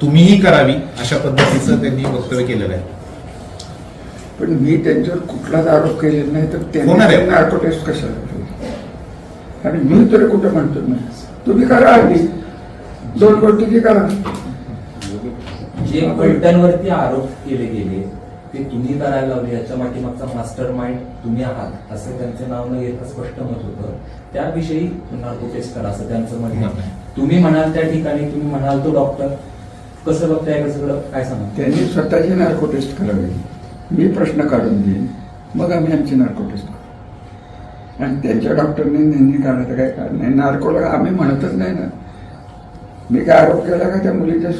तुम्हीही करावी अशा पद्धतीचं त्यांनी वक्तव्य केलेलं आहे. पण मी त्यांच्यावर कुठलाच आरोप केलेला नाही तर होणार आहे. त्यांनी टेस्ट कशाला केली? आणि मी तरी कुठं म्हणतो ना तुम्ही करा आधी. दोन गोष्टी करा. जे पलटणवरती आरोप केले गेले ते तुम्ही करायला लावले याच्या पाठीमागचा मास्टर माइंड तुम्ही आहात असं त्यांचे नाव न घेता स्पष्ट मत होतं. त्याविषयी नार्को टेस्ट करा असं त्यांचं म्हणणं आहे. तुम्ही म्हणाल त्या ठिकाणी तुम्ही म्हणाल तो डॉक्टर कसं बघताय का सगळं काय सांगा? त्यांनी स्वतःची नार्को टेस्ट करावी. मी प्रश्न काढून देईन. मग आम्ही आमची नार्को टेस्ट करू. आणि त्यांच्या डॉक्टरने नेहमी काढायचं काय कारण नाही? नार्कोला आम्ही म्हणतच नाही ना. मी काय आरोप केला का त्या मुलीच्या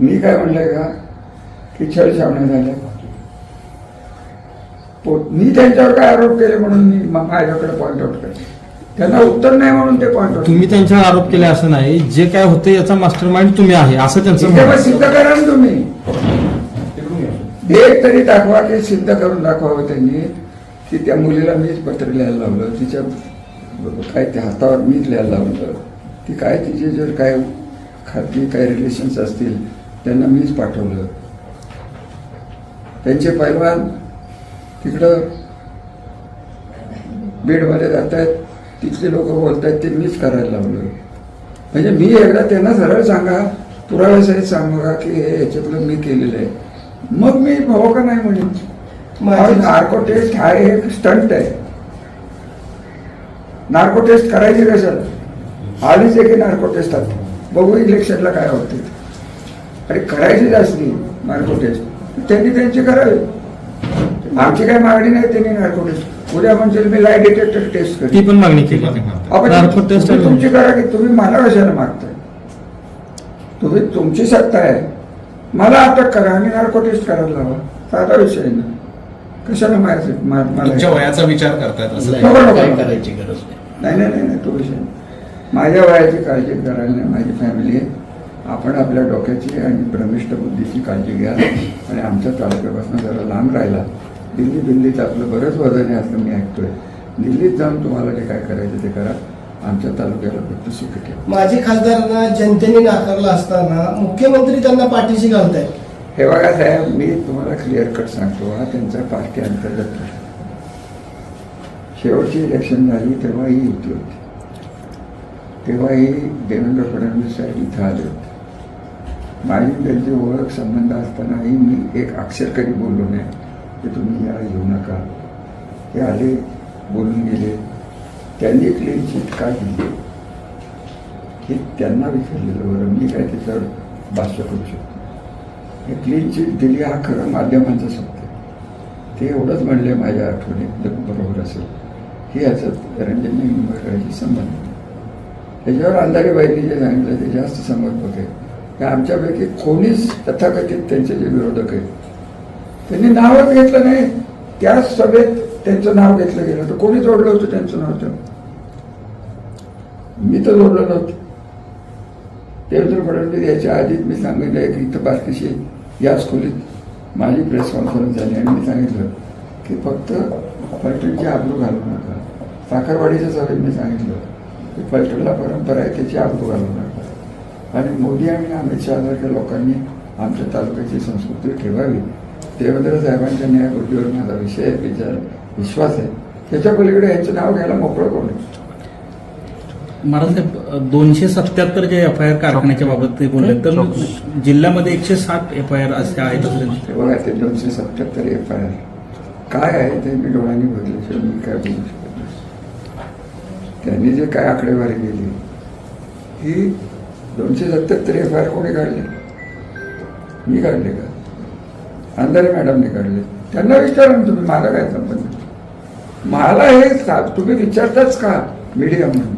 मी काय म्हणलंय का? की छळ छावण्या झाल्या. पो- मी त्यांच्यावर काय आरोप केले म्हणून मी माझ्याकडे पॉईंट आउट करते. त्यांना उत्तर नाही म्हणून ते पॉइंट तुम्ही त्यांच्यावर आरोप केले असं नाही. जे काय होते याचा मास्टर माइंड तुम्ही आहे असं त्यांचं म्हणणं आहे. सिद्ध करा ना तुम्ही. एक तरी दाखवा की सिद्ध करून दाखवावं त्यांनी. की त्या मुलीला मीच पत्र लिहायला लावलं. तिच्या काय त्या हातावर मीच लिहायला लावलं. ती काय तिचे जर काय खाजगी काय रिलेशन्स असतील त्यांना मीच पाठवलं. त्यांचे पैलवान तिकडं बीडमध्ये जात आहेत तिथले लोक बोलत आहेत ते मीच करायला लावलं म्हणजे मी एकदा त्यांना सरळ सांगा पुराव्यासहित सांगा की हे याच्यातलं मी केलेलं आहे. मग मी हो का नाही म्हणेन? नार्को टेस्ट हा एक स्टंट आहे. नार्को टेस्ट करायची कशाला? आलीच आहे की नार्को टेस्ट आता बघू इलेक्शनला काय होते आणि करायचीच असली नार्को टेस्ट त्यांनी त्यांची करावी. आमची काही मागणी नाही त्यांनी नार्को टेस्ट उद्या म्हणजे मी लाय डिटेक्टर टेस्ट करेन. ती पण मागणी केली. आपण टेस्ट तुमची करा की तुम्ही मला कशाला मागताय? तुम्ही तुमची सत्ता आहे. मला अटक करा आणि नार्को टेस्ट करायला लावा. साधा विषय आहे ना कशाला माझ्या मा- तुमच्या मला वयाचा विचार. काय करायची गरज नाही. नाही नाही नाही नाही, तो विषय नाही. माझ्या वयाची काळजी करायला नाही माझी फॅमिली आहे. आपण आपल्या डोक्याची आणि भ्रमिष्ट बुद्धीची काळजी घ्या. आणि आमच्या तालुक्यापासून जरा लांब राहिला. दिल्ली दिल्लीत आपलं बरंच वजन आहे असं मी ऐकतोय. दिल्लीत जाऊन तुम्हाला जे काय करायचं ते करा. आमच्या तालुक्याला फक्त सुख ठेवा. माजी खासदारांना जनतेने नाकारलं असताना मुख्यमंत्री त्यांना पाठीशी घालतायत. हे बघा साहेब मी तुम्हाला क्लिअर कट सांगतो हा त्यांचा पार्टी अंतर्गत शेवटची इलेक्शन झाली तेव्हा ही युती होती. तेव्हाही देवेंद्र फडणवीस साहेब इथं आले होते. माझी त्यांची ओळख संबंध असतानाही मी एक अक्षर कधी बोललो नाही. की तुम्ही या येऊ नका. हे आले बोलून गेले. त्यांनी क्लीन चिट का दिली. हे त्यांना विचारलेलं बरं. मी काय त्याच्यावर भाष्य करू शकतो? हे क्लीन चिट दिली हा खरं माध्यमांचं सत्य ते एवढंच म्हणले माझ्या आठवणीत जर बरोबर असेल. हे याचं रंजन निंबाळकरांची संबंध त्याच्यावर अंधारेबाईंनी जे सांगितलं ते जास्त समर्पक आहे. आमच्यापैकी कोणीच तथाकथित त्यांचे जे विरोधक आहेत त्यांनी नावच घेतलं नाही. त्या सभेत त्यांचं नाव घेतलं गेलं तर कोणी जोडलं होतं त्यांचं नाव तर? मी तर जोडलं नव्हतं. देवेंद्र फडणवीस याच्या आधीच मी सांगितलं की इथं बातमीशी याच खोलीत माझी प्रेस कॉन्फरन्स झाली आणि मी सांगितलं की फक्त फलटणची आबरू घालू नका. साखरवाडीच्या सभेत मी सांगितलं की फलटणला परंपरा आहे त्याची आबरू घालू नका. आणि मोदी आणि अमित शहासारख्या लोकांनी आमच्या तालुक्याची संस्कृती ठेवावी. देवेंद्र साहेबांच्या न्यायबुद्धीवर माझा विषय विचार विश्वास आहे. त्याच्या पलीकडे यांचं नाव घ्यायला मोकळं कोण महाराज दोनशे सत्याहत्तर जे एफ आय आर कारखान्याच्या बाबत ते बोलले तर जिल्ह्यामध्ये एकशे साठ एफ आय आर असे आहेत बघा ते दोनशे सत्याहत्तर एफ आय आर. काय आहे ते मी डोळ्यांनी बघितल्याशिवाय मी काय बोलू शकत नाही. त्यांनी जे काय आकडेवारी केली ही दोनशे सत्याहत्तर एफ आय आर कोणी काढले? मी काढले का? अंधारे मॅडमने काढले त्यांना विचारा ना तुम्ही मला काय संबंध? मला हे तुम्ही विचारताच का मीडिया म्हणून?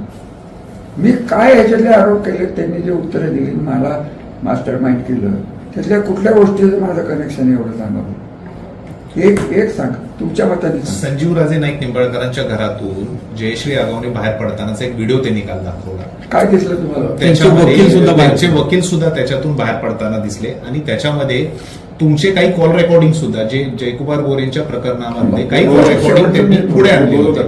मी काय ह्याच्यातले आरोप केले त्यांनी जे उत्तरं दिली मला मास्टर माइंड केलं त्यातल्या कुठल्या गोष्टीचं माझं कनेक्शन एवढं सांगा एक एक सांगा तुमच्या मताने. संजीव राजे नाईक निंबाळकरांच्या घरातून जयश्री आगावने बाहेर पडतानाचा एक व्हिडिओ त्यांनी काल दाखवला. काय दिसलं तुम्हाला? त्यांचे वकील सुद्धा त्याच्यातून बाहेर पडताना दिसले आणि त्याच्यामध्ये तुमचे काही कॉल रेकॉर्डिंग सुद्धा जे जयकुमार गोरेंच्या प्रकरणामध्ये काही कॉल रेकॉर्डिंग त्यांनी पुढे आणले होते.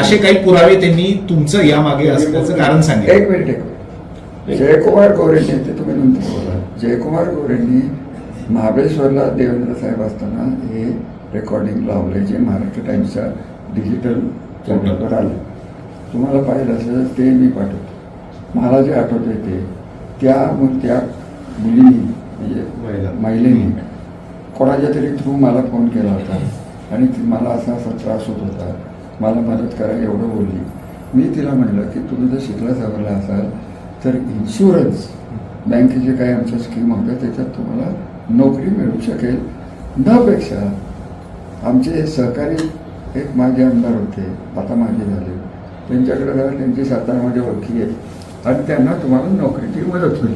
असे काही पुरावे त्यांनी तुमचं यामागे असल्याचं कारण सांगितलं. एक मिनिट जयकुमार गोरेंनी ते तुम्ही नंतर बोला. जयकुमार गोरेंनी महाबळेश्वरला देवेंद्र साहेब असताना हे रेकॉर्डिंग लावलंय जे महाराष्ट्र टाइम्सच्या डिजिटल चॅनलवर आलं तुम्हाला पाहिलं असेल ते मी पाठवतो. मला जे आठवतंय ते त्या मग त्या मुलीनी. म्हणजे महिलेने. कोणाच्या तरी थ्रू मला फोन केला होता. आणि ती मला असा असा त्रास होत होता. मला मदत करा एवढं बोलली. मी तिला म्हटलं की तुम्ही जर शिकला सावरला असाल तर इन्शुरन्स बँकेचे काही आमच्या स्कीम होत्या त्याच्यात तुम्हाला नोकरी मिळू शकेल. नपेक्षा आमचे सहकारी एक माझे आमदार होते आता माझे झाले. त्यांच्याकडे जरा त्यांची सातारामध्ये ओळखी आहे. आणि त्यांना तुम्हाला नोकरीची मदत होईल.